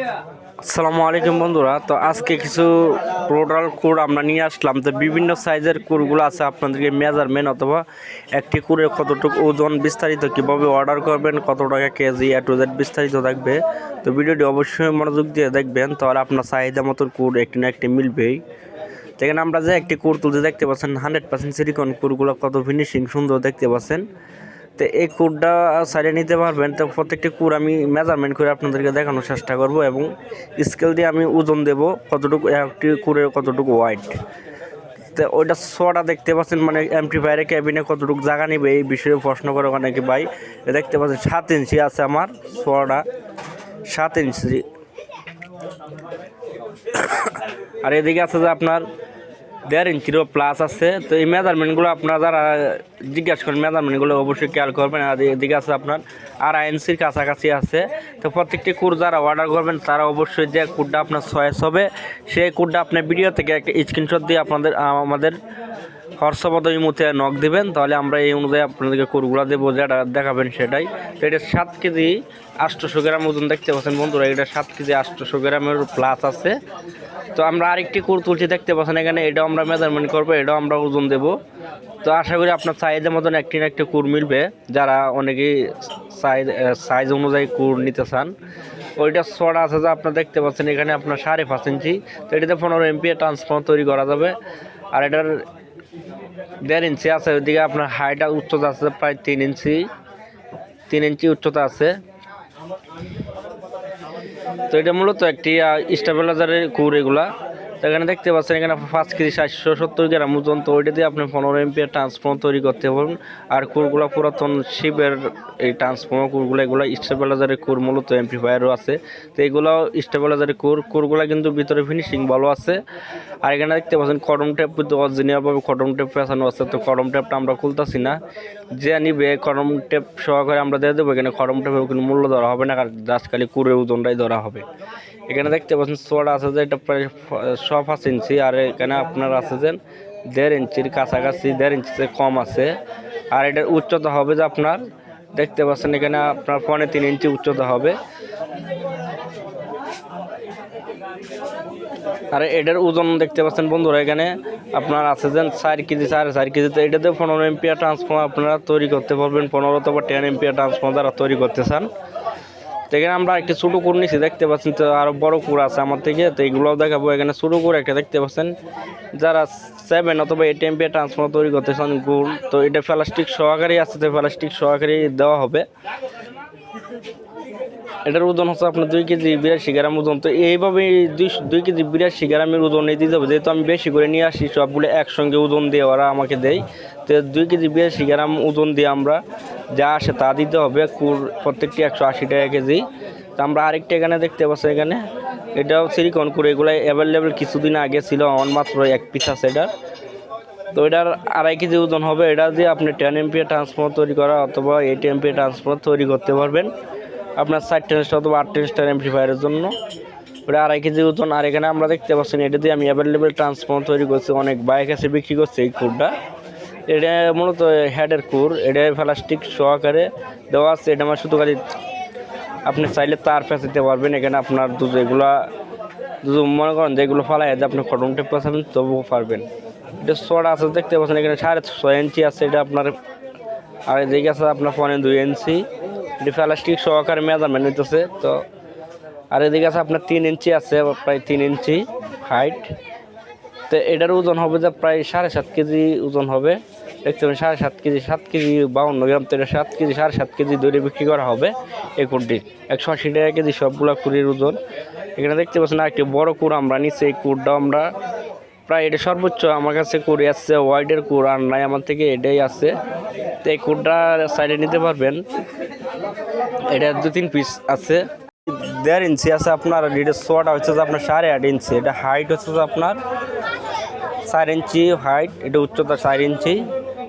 আসসালামু আলাইকুম বন্ধুরা। তো আজকে কিছু টোটাল কোড আমরা নিয়ে আসলাম। তো বিভিন্ন সাইজের কোডগুলো আছে আপনাদেরকে মেজারমেন্ট অথবা একটি কোডের কতটুকু ওজন বিস্তারিত, কীভাবে অর্ডার করবেন, কত টাকা কেজি, এ টু জেড বিস্তারিত থাকবে। তো ভিডিওটি অবশ্যই মনোযোগ দিয়ে দেখবেন, তাহলে আপনার চাহিদা মতন কোড একটি না একটি মিলবেই। তো এখানে আমরা যে একটি কোড তুলতে দেখতে পাচ্ছেন হান্ড্রেড পার্সেন্ট সিলিকন কোডগুলো কত ফিনিশিং সুন্দর দেখতে পাচ্ছেন। তো এই কোডটা সাইডে নিতে পারবেন। তো প্রত্যেকটি কোড আমি মেজারমেন্ট করে আপনাদেরকে দেখানোর চেষ্টা করব এবং স্কেল দিয়ে আমি ওজন দেব কতটুকু, একটি কোডের কতটুকু ওয়াইট তো ওইটা সোয়াটা দেখতে পাচ্ছেন মানে এমপ্লিফায়ারের ক্যাবিনে কতটুকু জায়গা নেবে এই বিষয়ে প্রশ্ন করে অনেকে ভাই। দেখতে পাচ্ছেন, সাত ইঞ্চি আছে আমার সোয়াটা সাত ইঞ্চি। আর এদিকে আছে যে আপনার দেড় ইঞ্চিরও প্লাস আছে। তো এই মেজারমেন্টগুলো আপনার যারা জিজ্ঞাসা করেন মেজারমেন্টগুলো অবশ্যই খেয়াল করবেন। আর এদিকে আছে আপনার আর আইএনসির কাছাকাছি আছে। তো প্রত্যেকটি কুট যারা অর্ডার করবেন, তারা অবশ্যই যে কোডটা আপনার চয়েস হবে, সেই কোডটা আপনার ভিডিও থেকে একটা স্ক্রিনশট দিয়ে আপনাদের আমাদের হোয়াটসঅ্যাপ এই মুহূর্তে নক দিবেন, তাহলে আমরা এই অনুযায়ী আপনাদেরকে কুরগুলো দেবো, যেটা দেখাবেন সেটাই। তো এটা সাত কেজি আটশোশো গ্রাম ওজন, দেখতে পাচ্ছেন বন্ধুরা, এটা সাত কেজি আটশোশো গ্রামের প্লাস আছে। তো আমরা আরেকটি কুর তুলছি, দেখতে পাচ্ছেন এখানে, এটাও আমরা মেজারমেন্ট করব, এটাও আমরা ওজন দেব। তো আশা করি আপনার সাইজের মতন একটি না একটি কুর মিলবে, যারা অনেকেই সাইজ সাইজ অনুযায়ী কুর নিতে চান। ওইটা ছড়া আছে যে আপনার দেখতে পাচ্ছেন, এখানে আপনার সাড়ে পাঁচ ইঞ্চি। তো এটাতে পনেরো এমপি ট্রান্সফর্মার তৈরি করা যাবে। আর এটার দেড় ইঞ্চি আছে, ওইদিকে আপনার হাইটা উচ্চতা আছে প্রায় তিন ইঞ্চি তিন ইঞ্চি উচ্চতা আছে। তো এটা মূলত একটি স্টেবিলাইজারের কুর এগুলা। তো এখানে দেখতে পাচ্ছেন, এখানে পাঁচ কেজি সাতশো সত্তর গ্রাম ওজন। তো ওইটা দিয়ে আপনি পনেরো এমপি ট্রান্সফর্ম তৈরি করতে পারবেন। আর কুরগুলো পুরাতন শিপের এই ট্রান্সফর্মার কুরগুলো, এগুলো স্টেবিলাইজারের কুর মূলত এমপ্লিফায়ারও আছে। তো এগুলো স্টেবিলাইজারের কুর, কুরগুলো কিন্তু ভিতরে ফিনিশিং ভালো আছে। আর এখানে দেখতে পাচ্ছেন কটম টেপ কিন্তু অরিজিনালভাবে কটম টেপ পেঁচানো আছে। তো কটম টেপটা আমরা খুলতেছি না। যে নিবে কটম টেপ সহকারে আমরা দিয়ে দেবো। এখানে কটম টেপের কোনো মূল্য ধরা হবে না, কারণ জাস্ট খালি কুরের ওজনটাই ধরা হবে। এখানে দেখতে পাচ্ছেন সোয়াটা আছে যে এটা প্রায় ছ পাঁচ ইঞ্চি, আর এখানে আপনার আছে যে দেড় ইঞ্চির কাছাকাছি, দেড় ইঞ্চিতে কম আছে। আর এটার উচ্চতা হবে যে আপনার, দেখতে পাচ্ছেন এখানে আপনার পনে তিন ইঞ্চি উচ্চতা হবে। আর এটার ওজন দেখতে পাচ্ছেন বন্ধুরা, এখানে আপনার আছে যে চার কেজি, সাড়ে চার কেজি। তো এটাতে পনেরো এমপিয়ার ট্রান্সফর্মার আপনারা তৈরি করতে পারবেন, পনেরো অথবা টেন এমপিয়ার ট্রান্সফর্মার যারা তৈরি করতে চান। তো এখানে আমরা একটা ছোটো কুর নিচ্ছি দেখতে পাচ্ছেন তো আরও বড় কুর আছে আমার থেকে, তো এগুলোও দেখাবো। এখানে ছোটো কুর একটা দেখতে পাচ্ছেন, যারা সেভেন অথবা এইট এমপিয়ার ট্রান্সফর্মার তৈরি করতেছেন গুড় তো এটা প্লাস্টিক সহকারী আছে, তো প্লাস্টিক সহকারী দেওয়া হবে। এটার ওজন হচ্ছে আপনার দুই কেজি বিরাশি গ্রাম ওজন। তো এইভাবে দুই কেজি বিরাশি গ্রামের ওজন এই দিতে হবে। যেহেতু আমি বেশি করে নিয়ে আসি, সবগুলো একসঙ্গে ওজন দিয়ে ওরা আমাকে দেয়। তো দুই কেজি বিরাশি গ্রাম ওজন দিয়ে আমরা যা আসে তা দিতে হবে। কুর প্রত্যেকটি একশো আশি টাকা কেজি। তো আমরা আরেকটা এখানে দেখতে পাচ্ছি এখানে। এটাও সিলিকন করে এগুলো অ্যাভেলেবেল কিছুদিন আগে ছিল আমার মাত্র এক পিস আছে এটার তো এটার আড়াই কেজি ওজন হবে। এটা দিয়ে আপনি টেন এমপি ট্রান্সফর্মার তৈরি করা অথবা এইট এমপি ট্রান্সফর্মার তৈরি করতে পারবেন। আপনার সাইড টেনস্টার অথবা আট টেনস্টার এমপ্লিফায়ারের জন্য। ওটা আড়াই কেজি ওজন। আর এখানে আমরা দেখতে পাচ্ছি এটা দিয়ে আমি অ্যাভেলেবেল ট্রান্সফর্ম তৈরি করছি। অনেক বাইক আছে, বিক্রি করছে এই কুরটা। এটা মূলত হেডের কুর। এটা প্লাস্টিক সহকারে দেওয়া আছে। এটা আমার শুধু খালি আপনি চাইলে তার পেঁচাতে পারবেন। এখানে আপনার দুধ এগুলা যদি মনে করেন যে এগুলো ফালাই যে আপনি কটন টেপ পেঁচাবেন, তবুও পারবেন। এটা ছড়া আছে, দেখতে পাচ্ছেন এখানে সাড়ে ছয় ইঞ্চি আছে। এটা আপনার আর এদিকে আছে, আপনার পনে দুই ইঞ্চি। এটি প্লাস্টিক সহকারে মেজারমেন্ট নিতেছে তো আর এদিকে আছে আপনার তিন ইঞ্চি আছে, প্রায় তিন ইঞ্চি হাইট তো এটার ওজন হবে যে প্রায় সাড়ে সাত কেজি ওজন হবে। দেখতে পাবেন সাড়ে সাত কেজি সাত কেজি বাউন্ন গ্রাম, তো এটা সাত কেজি, সাড়ে সাত কেজি দড়ি বিক্রি করা হবে এই কুরটি একশো আশি টাকা কেজি সবগুলো কুড়ির ওজন। এখানে দেখতে পাচ্ছেন একটি বড় কুর আমরা নিচ্ছি, এই কুরটাও আমরা প্রায় এটা সর্বোচ্চ আমার কাছে কুড়ি আসছে ওয়াইডের কুর আর নাই আমার থেকে এটাই আছে। তো এই কুরটা সাইডে নিতে পারবেন। এটা দু তিন পিস আছে। দেড় ইঞ্চি আছে আপনার এটা শোয়াটা হচ্ছে যে আপনার সাড়ে আট ইঞ্চি এটা হাইট হচ্ছে যে আপনার চার ইঞ্চি হাইট এটা উচ্চতা চার ইঞ্চি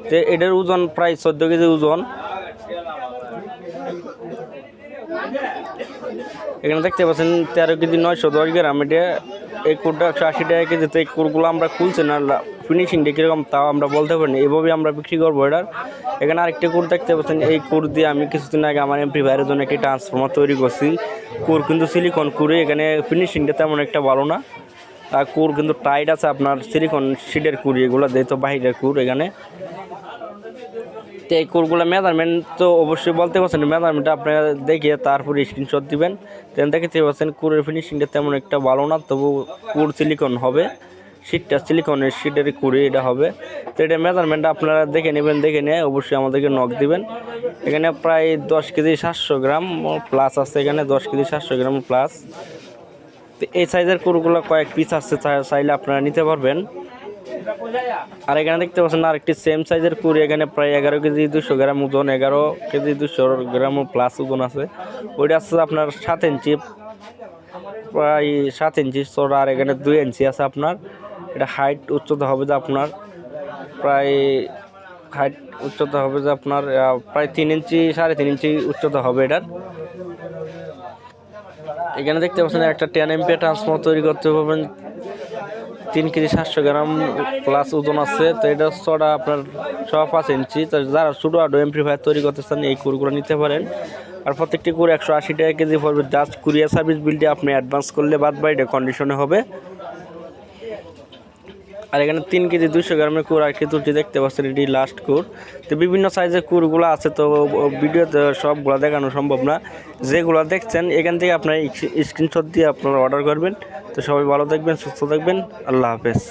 তো এটার ওজন প্রায় চোদ্দ কেজি ওজন। এখানে দেখতে পাচ্ছেন তেরো কেজি নয়শো দশ গ্রাম। এটা এই কুরটা একশো আশি টাকা কেজি। তো এই কুরগুলো আমরা খুলছি না ফিনিশিংটা কীরকম তাও আমরা বলতে পারি না। এভাবেই আমরা বিক্রি করব এটার। এখানে আরেকটা কোর দেখতে পাচ্ছেন, এই কোর দিয়ে আমি কিছুদিন আগে আমার এমপি ভাইয়ের জন্য একটি ট্রান্সফর্মার তৈরি করছি। কোর কিন্তু সিলিকন কুরে এখানে ফিনিশিংটা তেমন একটা ভালো না। আর কুর কিন্তু টাইট আছে আপনার সিলিকন শিটের কুড়ি, এগুলো দেয় তো বাহিরের কুর এখানে। তো এই কোরগুলো মেজারমেন্ট তো অবশ্যই বলতে পারছেন মেজারমেন্টটা আপনারা দেখে তারপরে স্ক্রিনশট দিবেন। দেন দেখতে পাচ্ছেন কুরের ফিনিশিংটা তেমন একটা ভালো না, তবু কুর সিলিকন হবে। শীটটা সিলিকনের শীটের কুড়ি এটা হবে। তো এটা মেজারমেন্টটা আপনারা দেখে নেবেন, দেখে নিয়ে অবশ্যই আমাদেরকে নক দিবেন। এখানে প্রায় দশ কেজি সাতশো গ্রাম প্লাস আছে এখানে, দশ কেজি সাতশো গ্রাম প্লাস তো এই সাইজের কুরগুলো কয়েক পিস আসছে চাইলে আপনারা নিতে পারবেন। আর এখানে দেখতে পাচ্ছেন আরেকটি সেম সাইজের কুড়ি, এখানে প্রায় এগারো কেজি, দুশো গ্রাম ওজন, এগারো কেজি, দুশো গ্রাম প্লাস ওজন আছে। ওইটা আছে আপনার সাত ইঞ্চি, প্রায় সাত ইঞ্চি চড়া আর এখানে দুই ইঞ্চি আছে আপনার। এটা হাইট উচ্চতা হবে যে আপনার প্রায় হাইট উচ্চতা হবে যে আপনার প্রায় তিন ইঞ্চি, সাড়ে তিন ইঞ্চি উচ্চতা হবে এটার। এখানে দেখতে পাচ্ছেন একটা টেন এমপি ট্রান্সফর্মার তৈরি করতে পারবেন তিন কেজি সাতশো গ্রাম প্লাস ওজন আছে। তো এটা ছটা আপনার ছ পাঁচ ইঞ্চি। তো যারা ছোটো আডো এমপ্লিফায়ার তৈরি করতে চান, এই কুরগুলো নিতে পারেন। আর প্রত্যেকটি কুর একশো আশি টাকা কেজি পড়বে। জাস্ট কুরিয়ার সার্ভিস বিলটি আপনি অ্যাডভান্স করলে বাদ বাড়িটা কন্ডিশনে হবে। আর এখানে তিন কেজি দুশো গ্রামের কুর আর খেতুরটি দেখতে পাচ্ছেন এটি লাস্ট কুর তো বিভিন্ন সাইজের কুরগুলো আছে, তো ভিডিওতে সবগুলো দেখানো সম্ভব না। যেগুলো দেখছেন, এখান থেকে আপনার স্ক্রিনশট দিয়ে আপনারা অর্ডার করবেন। তো সবাই ভালো থাকবেন, সুস্থ থাকবেন, আল্লাহ হাফেজ।